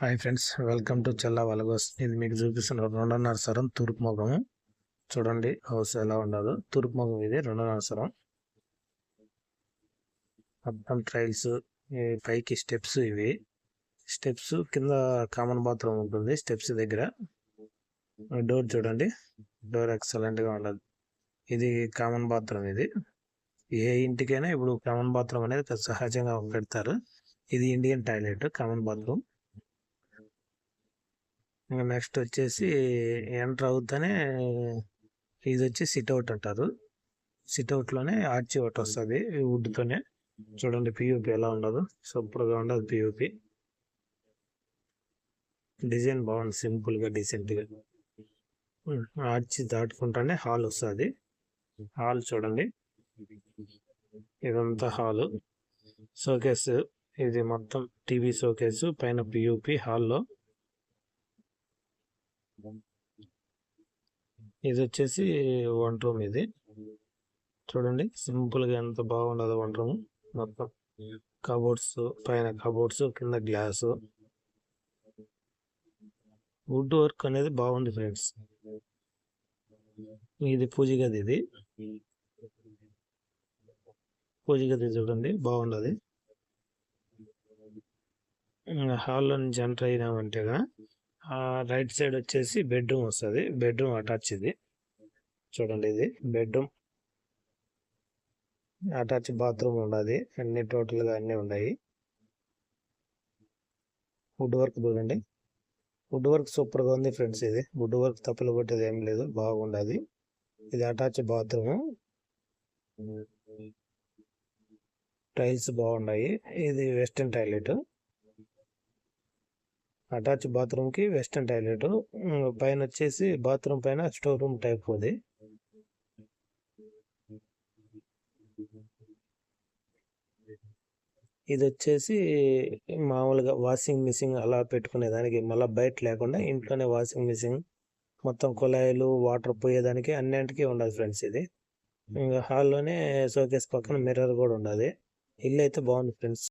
Hi friends welcome to Chella vlogs. ఇది మీకు చూపిస్తున్న రెండున్నర సరం తూర్పు ముఖం చూడండి హౌస్ ఎలా ఉండదు. తూర్పు ముఖం ఇది రెండున్నర సరం. మొత్తం ట్రైల్స్ పైకి స్టెప్స్ ఇవి. స్టెప్స్ కింద కామన్ బాత్రూమ్ ఉంటుంది స్టెప్స్ దగ్గర. డోర్ చూడండి డోర్ ఎక్సలెంట్గా ఉండదు. ఇది కామన్ బాత్రూమ్ ఇది. ఏ ఇంటికైనా ఇప్పుడు కామన్ బాత్రూమ్ అనేది సహజంగా పెడతారు. ఇది ఇండియన్ టాయిలెట్ కామన్ బాత్రూమ్. ఇంకా నెక్స్ట్ వచ్చేసి ఎంటర్ అవుతానే ఇది వచ్చి సిట్అవుట్ అంటారు. సిట్అవుట్లోనే ఆర్చి ఒకటి వస్తుంది వుడ్తోనే చూడండి పియూపి ఎలా ఉండదు. సూపర్గా ఉండదు పియూపి డిజైన్ బాగుంది సింపుల్గా డీసెంట్గా. ఆర్చి దాటుకుంటానే హాల్ వస్తుంది. హాల్ చూడండి. ఇదంతా హాలు షోకేస్ ఇది మొత్తం టీవీ షోకేస్ పైన పియూపి హాల్లో ఇది వచ్చేసి వన్ రూమ్ ఇది. చూడండి సింపుల్గా ఎంత బాగుండదు వన్ రూమ్ మొత్తం కబోర్డ్స్ పైన కబోర్డ్స్ కింద గ్లాస్. వుడ్ వర్క్ అనేది బాగుంది ఫ్రెండ్స్. ఇది పూజ గది ఇది. పూజ గది చూడండి బాగుండదు. హాల్లో నుంచి ఎంటర్ అయినామంటే రైట్ సైడ్ వచ్చేసి బెడ్రూమ్ వస్తుంది. బెడ్రూమ్ అటాచ్ ఇది. చూడండి ఇది. బెడ్రూమ్. అటాచ్ బాత్రూమ్ ఉండదు అన్ని టోటల్గా అన్నీ ఉన్నాయి. వుడ్ వర్క్ చూడండి. వుడ్ వర్క్ సూపర్గా ఉంది ఫ్రెండ్స్ ఇది. వుడ్ వర్క్ తప్పులు కొట్టేది ఏం లేదు. బాగుండదు. ఇది అటాచ్ బాత్రూమ్. టైల్స్ బాగున్నాయి. ఇది వెస్ట్రన్ టాయిలెట్. అటాచ్ బాత్రూమ్కి వెస్టర్న్ టాయిలెట్. పైన వచ్చేసి బాత్రూమ్ పైన స్టోర్ రూమ్ టైప్ ఉంది. ఇది వచ్చేసి మామూలుగా వాషింగ్ మిషన్ అలా పెట్టుకునే దానికి మళ్ళీ బయట లేకుండా ఇంట్లోనే వాషింగ్ మిషన్ మొత్తం కుళాయిలు వాటర్ పోయేదానికి అన్నింటికి ఉండదు ఫ్రెండ్స్ ఇది. ఇంకా హాల్లోనే షోకేస్ పక్కన మిర్రర్ కూడా ఉండదు ఇల్లు అయితే బాగుంది ఫ్రెండ్స్.